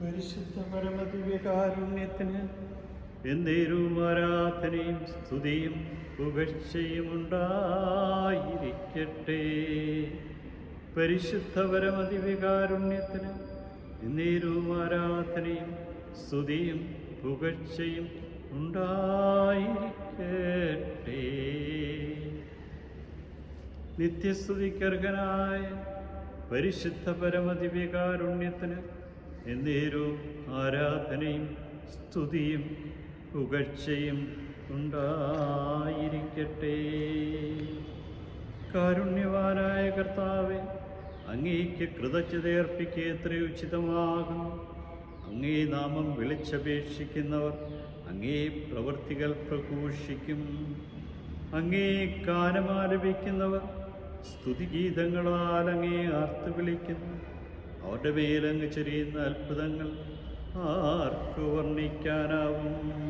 പരിശുദ്ധ പരമദിവ്യകാരുണ്യത്തിന് എന്നേരും ആരാധനയും സ്തുതിയും പുകഴ്ചയും ഉണ്ടായിരിക്കട്ടെ. പരിശുദ്ധ പരമദിവ്യകാരുണ്യത്തിന് എന്നേരും ആരാധനയും സ്തുതിയും പുകഴ്ചയും ഉണ്ടായിരിക്കട്ടെ. നിത്യസ്തുതിക്കർഹനായ പരിശുദ്ധ പരമദിവ്യകാരുണ്യത്തിന് എന്നേരും ആരാധനയും സ്തുതിയും പുകഴ്ചയും ഉണ്ടായിരിക്കട്ടെ. കാരുണ്യവാനായ കർത്താവെ അങ്ങേക്ക് കൃതജ്ഞതയർപ്പിക്കുക എത്ര ഉചിതമാകുന്നു. അങ്ങേ നാമം വിളിച്ചപേക്ഷിക്കുന്നവർ അങ്ങേ പ്രവൃത്തികൾ പ്രഘോഷിക്കും. അങ്ങേ ഗാനമാലപിക്കുന്നവർ സ്തുതിഗീതങ്ങളാൽ അങ്ങേ ആർത്തു വിളിക്കുന്നു അവരുടെ പേരങ്ങ് ചെറിയുന്ന അത്ഭുതങ്ങൾ ആർക്കു വർണിക്കാനാവും?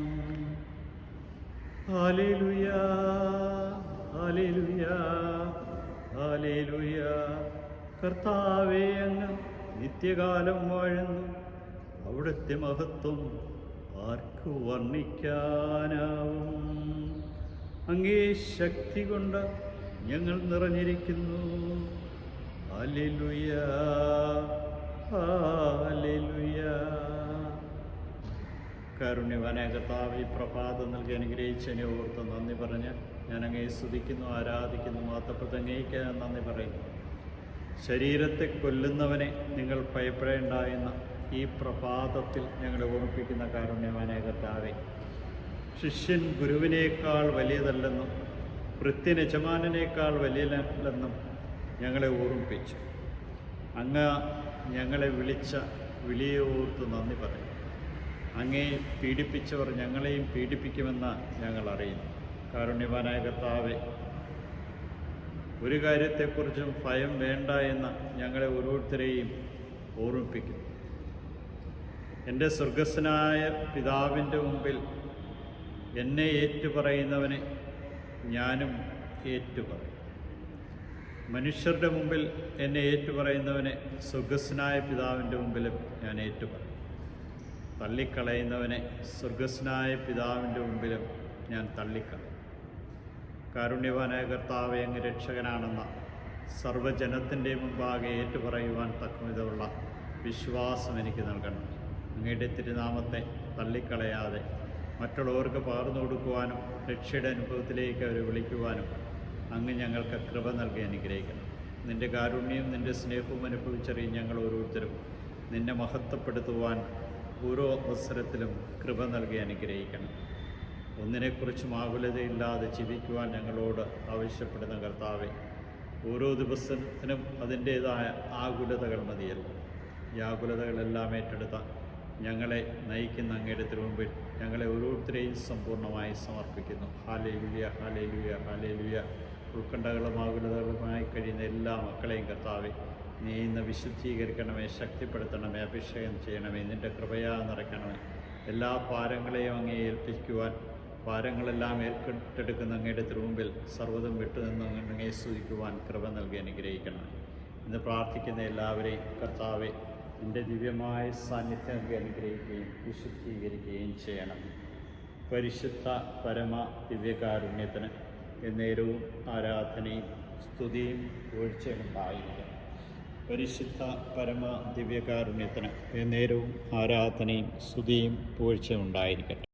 കർത്താവേ അങ്ങ് നിത്യകാലം വാഴുന്നു. അവിടുത്തെ മഹത്വം ആർക്ക് വർണിക്കാനാവും? അങ്ങേ ശക്തി കൊണ്ട് ഞങ്ങൾ നിറഞ്ഞിരിക്കുന്നു. ഹാലേലുയാ ഹല്ലേലൂയ കാരുണ്യവാനായ കർത്താവ് ഈ പ്രഭാതം നൽകി അനുഗ്രഹിച്ചതിനെ ഓർത്ത് നന്ദി പറഞ്ഞ് ഞാനങ്ങയെ സ്തുതിക്കുന്നു ആരാധിക്കുന്നു മാത്തപ്പത്തങ്ങേക്ക് നന്ദി പറയുന്നു. ശരീരത്തെ കൊല്ലുന്നവനെ നിങ്ങൾ ഭയപ്പെടേണ്ട എന്ന ഈ പ്രഭാതത്തിൽ ഞങ്ങളെ ഓർമ്മിപ്പിക്കുന്ന കാരുണ്യവാനായ ശിഷ്യൻ ഗുരുവിനേക്കാൾ വലിയതല്ലെന്നും വൃത്തിനജമാനേക്കാൾ വലിയതല്ലെന്നും ഞങ്ങളെ ഓർമ്മിപ്പിച്ചു. അങ്ങ് ഞങ്ങളെ വിളിച്ച വിളിയെ ഓർത്ത് നന്ദി പറയും. അങ്ങേ പീഡിപ്പിച്ചവർ ഞങ്ങളെയും പീഡിപ്പിക്കുമെന്ന് ഞങ്ങൾ അറിയുന്നു. കാരുണ്യവാനായ കർത്താവെ ഒരു കാര്യത്തെക്കുറിച്ചും ഭയം വേണ്ട എന്ന് ഞങ്ങളെ ഓരോരുത്തരെയും ഓർമ്മിപ്പിക്കുന്നു. എന്റെ സ്വർഗസ്വനായ പിതാവിന്റെ മുമ്പിൽ എന്നെ ഏറ്റുപറയുന്നവനെ ഞാനും ഏറ്റുപറയും. മനുഷ്യരുടെ മുമ്പിൽ എന്നെ ഏറ്റുപറയുന്നവനെ സ്വർഗസ്വനായ പിതാവിന്റെ മുമ്പിലും ഞാൻ ഏറ്റുപറയും. തള്ളിക്കളയുന്നവനെ സ്വർഗസ്വനായ പിതാവിന്റെ മുമ്പിലും ഞാൻ തള്ളിക്കളയും. കാരുണ്യവാനായ കർത്താവ് അങ്ങ് രക്ഷകനാണെന്ന സർവജനത്തിന്റെ മുമ്പാകെ ഏറ്റുപറയുവാൻ തക്കവിധമുള്ള വിശ്വാസം എനിക്ക് നൽകണം. അങ്ങയുടെ തിരുനാമത്തെ തള്ളിക്കളയാതെ മറ്റുള്ളവർക്ക് പകർന്നു കൊടുക്കുവാനും രക്ഷയുടെ അനുഭവത്തിലേക്ക് അവരെ വിളിക്കുവാനും അങ്ങ് ഞങ്ങൾക്ക് കൃപ നൽകി അനുഗ്രഹിക്കണം. നിന്റെ കാരുണ്യവും നിന്റെ സ്നേഹവും അനുഭവിച്ചറിയും ഞങ്ങൾ ഓരോരുത്തരും നിന്നെ മഹത്വപ്പെടുത്തുവാൻ ഓരോ അവസരത്തിലും കൃപ നൽകി അനുഗ്രഹിക്കണം. ഒന്നിനെക്കുറിച്ചും ആകുലതയില്ലാതെ ജീവിക്കുവാൻ ഞങ്ങളോട് ആവശ്യപ്പെടുന്ന കർത്താവെ ഓരോ ദിവസത്തിനും അതിന്റേതായ ആകുലതകൾ മതിയല്ലോ. ഈ ആകുലതകളെല്ലാം ഏറ്റെടുത്ത ഞങ്ങളെ നയിക്കുന്ന അങ്ങയുടെ തിരുമുമ്പിൽ ഞങ്ങളെ ഓരോരുത്തരെയും സമ്പൂർണമായി സമർപ്പിക്കുന്നു. ഹാലേ ലുയ ഹാലേ ലുയ ഹാലേ ലുയ ഉത്കണ്ഠകളും ആകുലതകളുമായി കഴിയുന്ന എല്ലാ മക്കളെയും കർത്താവെ നീ ഇന്ന് വിശുദ്ധീകരിക്കണമേ ശക്തിപ്പെടുത്തണമേ അഭിഷേകം ചെയ്യണമേ നിന്റെ കൃപയാ നിറയ്ക്കണമേ. എല്ലാ ഭാരങ്ങളെയും അങ്ങേ ഏൽപ്പിക്കുവാൻ ഭാരങ്ങളെല്ലാം ഏറ്റെടുക്കുന്ന അങ്ങയുടെ തിരുമുമ്പിൽ സർവതും വിട്ടുനിന്ന് അങ്ങനെ സ്തുതിക്കുവാൻ കൃപ നൽകി അനുഗ്രഹിക്കണമേ. ഇന്ന് പ്രാർത്ഥിക്കുന്ന എല്ലാവരെയും കർത്താവെ നിന്റെ ദിവ്യമായ സാന്നിധ്യം നൽകി അനുഗ്രഹിക്കുകയും വിശുദ്ധീകരിക്കുകയും ചെയ്യണം. പരിശുദ്ധ പരമ ദിവ്യകാരുണ്യത്തിന് എന്നേരവും ആരാധനയും സ്തുതിയും വീഴ്ചയുണ്ടായിരിക്കും പരിശുദ്ധ പരമ ദിവ്യകാരുണ്യത്തിന് എന്നേരവും ആരാധനയും സ്തുതിയും വീഴ്ചയുണ്ടായിരിക്കട്ടെ